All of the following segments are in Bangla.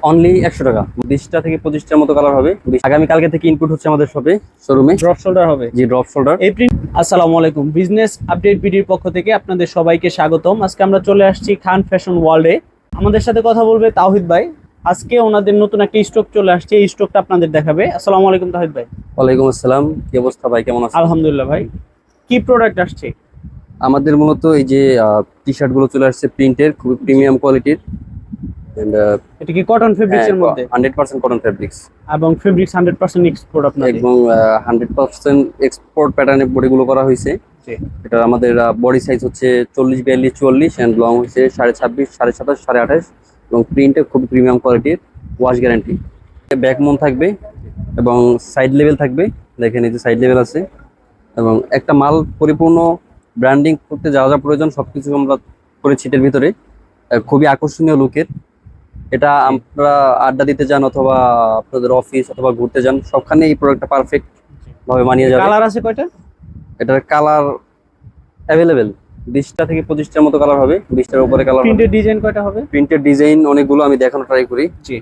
অনলি একশো টাকা। বিশটা থেকে পঁচিশটার মতো কালার হবে। আগামী কালকে থেকে ইনপুট হচ্ছে আমাদের শপে শোরুমে ড্রপ শোল্ডার হবে। জি ড্রপ শোল্ডার এই প্রিন্ট আসসালামু আলাইকুম। বিজনেস আপডেট বিডির পক্ষ থেকে আপনাদের সবাইকে স্বাগতম। আজকে আমরা চলে আসছি খান ফ্যাশন ওয়ার্ল্ডে আমাদের সাথে কথা বলবে তাওহিদ ভাই। আজকে ওনাদের নতুন একটা স্টক চলে আসছে। এই স্টকটা আপনাদের দেখাবে। আসসালামু আলাইকুম তাহিদ ভাই। ওয়ালাইকুম আসসালাম। কি অবস্থা ভাই? কেমন আছেন? আলহামদুলিল্লাহ ভাই। কি প্রোডাক্ট আসছে? আমাদের মূলত এই যে টি শার্টগুলো চলে আসছে প্রিন্টের খুবই প্রিমিয়াম কোয়ালিটির এটা কি কটন ফেব্রিক্স এর মধ্যে? হান্ড্রেড পার্সেন্ট কটন ফেব্রিক্স এবং ফেব্রিক্স হান্ড্রেড পার্সেন্ট এক্সপোর্ট আপনাদের? এবং হান্ড্রেড পার্সেন্ট এক্সপোর্ট প্যাটার্নের বডিগুলো করা হয়েছে। এটা আমাদের বডি সাইজ হচ্ছে চল্লিশ বিয়াল্লিশ চুয়াল্লিশ অ্যান্ড লং হচ্ছে সাড়ে ছাব্বিশ সাড়ে সাতাশ সাড়ে আঠাশ এবং প্রিন্টে খুব প্রিমিয়াম কোয়ালিটির ওয়াশ গ্যারান্টি ব্যাক মন থাকবে এবং সাইড লেভেল থাকবে। দেখেন এই যে সাইড লেভেল আছে। এবং একটা মাল পরিপূর্ণ ব্র্যান্ডিং করতে যা যা প্রয়োজন সব কিছু আমরা করেছি এটার ভিতরে। খুবই আকর্ষণীয় লুকের এটা আমরা আড্ডা দিতে যান অথবা আপনাদের অফিস অথবা ঘুরতে যান সবখানে এই প্রোডাক্টটা পারফেক্ট ভাবে মানিয়ে যাবে। কালার আছে কয়টা? এটার কালার অ্যাভেলেবেল বিশটা থেকে পঁচিশটার মতো কালার হবে বিশটার উপরে কালার প্রিন্টের ডিজাইন কয়টা হবে? প্রিন্টের ডিজাইন অনেকগুলো আমি দেখানো ট্রাই করি। জি।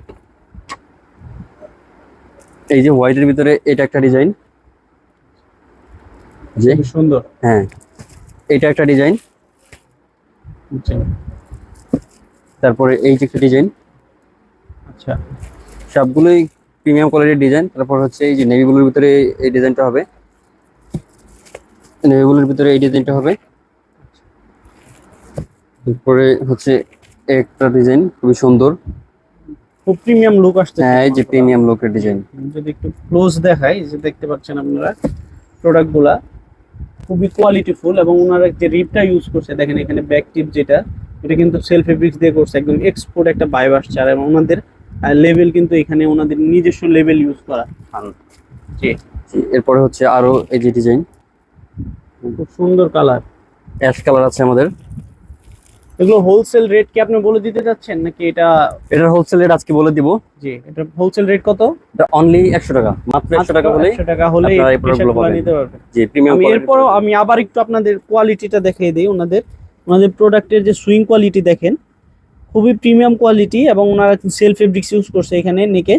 এই যে হোয়াইটের ভিতরে এটা একটা ডিজাইন যে খুব সুন্দর। হ্যাঁ এটা একটা ডিজাইন। তারপরে এই যে একটা ডিজাইন আচ্ছা। সবগুলোই প্রিমিয়াম কোয়ালিটির ডিজাইন তারপর হচ্ছে এই যে নেভি ব্লুর ভিতরে এই ডিজাইনটা হবে। নেভি ব্লুর ভিতরে এই ডিজাইনটা হবে। তারপরে হচ্ছে একটা ডিজাইন খুবই সুন্দর। খুব প্রিমিয়াম লুক আসছে। হ্যাঁ এই যে প্রিমিয়াম লুকের ডিজাইন যদি একটু ক্লোজ দেখাই যে দেখতে পাচ্ছেন আপনারা প্রোডাক্টগুলা খুবই কোয়ালিটিফুল এবং ওনারা যে রিপটা ইউজ করছে দেখেন এখানে ব্যাক টিপ যেটা এটা কিন্তু সেলফ ফেব্রিক্স দিয়ে করছে একদম এক্সপোর্ট একটা বাইব আসছে। আর ওনাদের লেভেল কিন্তু এখানে ওনাদের নিজস্ব লেভেল ইউজ করা। জি। এরপরে হচ্ছে আরও এই যে ডিজাইন খুব সুন্দর কালার অ্যাশ কালার আছে আমাদের। এগুলো হোলসেল রেট কি আপনি বলে দিতে চাচ্ছেন? নাকি এটা এটার হোলসেল রেট আজকে বলে দিব। জি এটা হোলসেল রেট কত? এটা অনলি একশো টাকা। মাত্র একশো টাকা হলে 100 টাকা হলে আপনারা এই product গুলো নিতে পারবেন। জি প্রিমিয়াম আমি এরপরও আমি আবার একটু আপনাদের কোয়ালিটিটা দেখিয়ে দিই ওনাদের। ওনাদের প্রোডাক্টের যে সুইং কোয়ালিটি দেখেন খুবই প্রিমিয়াম কোয়ালিটি এবং ওনারা সেলফ ফেব্রিক্স ইউজ করছে এখানে নেকে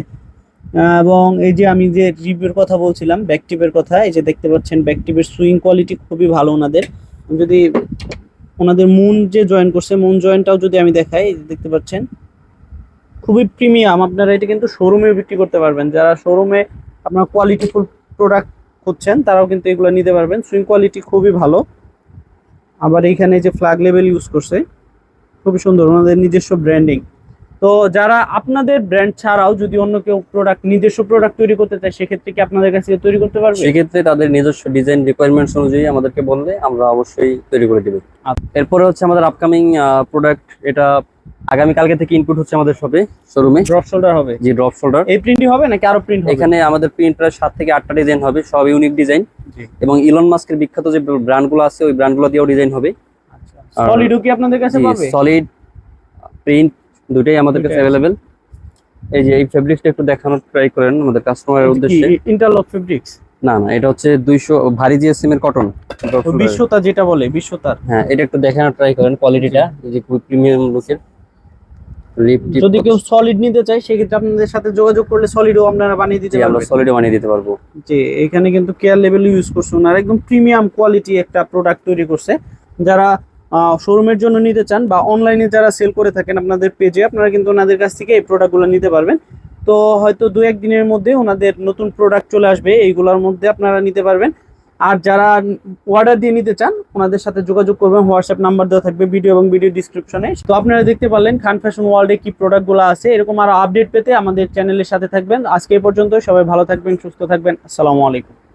এবং এই যে আমি যে রিপের কথা বলছিলাম ব্যাকটিপের কথা, এই যে দেখতে পাচ্ছেন ব্যাকটিপের সুইং কোয়ালিটি খুবই ভালো ওনাদের। যদি ওনাদের মুন যে জয়েন করছে, মুন জয়েনটাও যদি আমি দেখাই দেখতে পাচ্ছেন, খুবই প্রিমিয়াম আপনারা এটা কিন্তু শোরুমে বিক্রি করতে পারবেন। যারা শোরুমে আপনার কোয়ালিটিফুল প্রোডাক্ট খুঁজছেন, তারাও কিন্তু এগুলো নিতে পারবেন। সুইং কোয়ালিটি খুবই ভালো। আবার এইখানে যে ফ্ল্যাগ লেভেল ইউজ করছে। খুবই সুন্দর ওনাদের নিজস্ব ব্র্যান্ডিং তো যারা আপনাদের ব্র্যান্ড ছাড়াও যদি অন্য কেউ প্রোডাক্ট নিজস্ব প্রোডাক্ট তৈরি করতে চায় সেক্ষেত্রে কি আপনাদের কাছে তৈরি করতে পারবে? সেক্ষেত্রে তাদের নিজস্ব ডিজাইন রিকোয়ারমেন্টস অনুযায়ী আমাদেরকে বললে আমরা অবশ্যই তৈরি করে দেবো। আচ্ছা। এরপরে হচ্ছে আমাদের আপকামিং প্রোডাক্ট এটা আগামী কালকে থেকে ইনপুট হচ্ছে আমাদের শপে শোরুমে ড্রপ শোল্ডার হবে? জি ড্রপ শোল্ডার এই প্রিন্টই হবে নাকি আরও প্রিন্ট এখানে আমাদের প্রিন্টার সাত থেকে আটটা ডিজাইন হবে সব ইউনিক ডিজাইন এবং ইলন মাস্কের বিখ্যাত যে ব্র্যান্ডগুলো আছে ওই ব্র্যান্ডগুলো দিয়েও ডিজাইন হবে। সলিডও কি আপনাদের কাছে পাবে? সলিড প্রিন্ট দুটোই আমাদের কাছে। অ্যাভেলেবেল এই যে এই ফেব্রিক্সটা একটু দেখানোর ট্রাই করেন আমাদের কাস্টমারের উদ্দেশ্যে। ইন্টারলক ফেব্রিক্স না না এটা হচ্ছে দুইশো ভারী জিএসএম এর কটন বিশ্বতা যেটা বলে বিশ্বতার। হ্যাঁ এটা একটু দেখানোর ট্রাই করেন কোয়ালিটিটা এই যে খুবই প্রিমিয়াম লুকের যদি কেউ সলিড নিতে চায় সেক্ষেত্রে আপনাদের সাথে যোগাযোগ করলে সলিডও আপনারা বানিয়ে দিতে জি আমরা পারবেন। সলিড বানিয়ে দিতে পারব। যে এখানে কিন্তু কেয়ার লেভেল ইউজ করছে ওনারা। একদম প্রিমিয়াম কোয়ালিটি একটা প্রোডাক্ট তৈরি করছে। যারা শোরুমের জন্য নিতে চান বা অনলাইনে যারা সেল করে থাকেন আপনাদের পেজে আপনারা কিন্তু ওনাদের কাছ থেকে এই প্রোডাক্টগুলো নিতে পারবেন। তো হয়তো দু একদিনের মধ্যে ওনাদের নতুন প্রোডাক্ট চলে আসবে, এইগুলোর মধ্যে আপনারা নিতে পারবেন। আর যারা অর্ডার দিয়ে নিতে চান, ওনাদের সাথে যোগাযোগ করবেন হোয়াটসঅ্যাপ নাম্বার দেওয়া থাকবে ভিডিও এবং ভিডিও ডিসক্রিপশনে তো আপনারা দেখতে পারলেন খান ফ্যাশন ওয়ার্ল্ডে কি প্রোডাক্টগুলো আছে, এরকম আরও আপডেট পেতে আমাদের চ্যানেলের সাথে থাকবেন। আজকে পর্যন্ত সবাই ভালো থাকবেন, সুস্থ থাকবেন। আসসালামু আলাইকুম।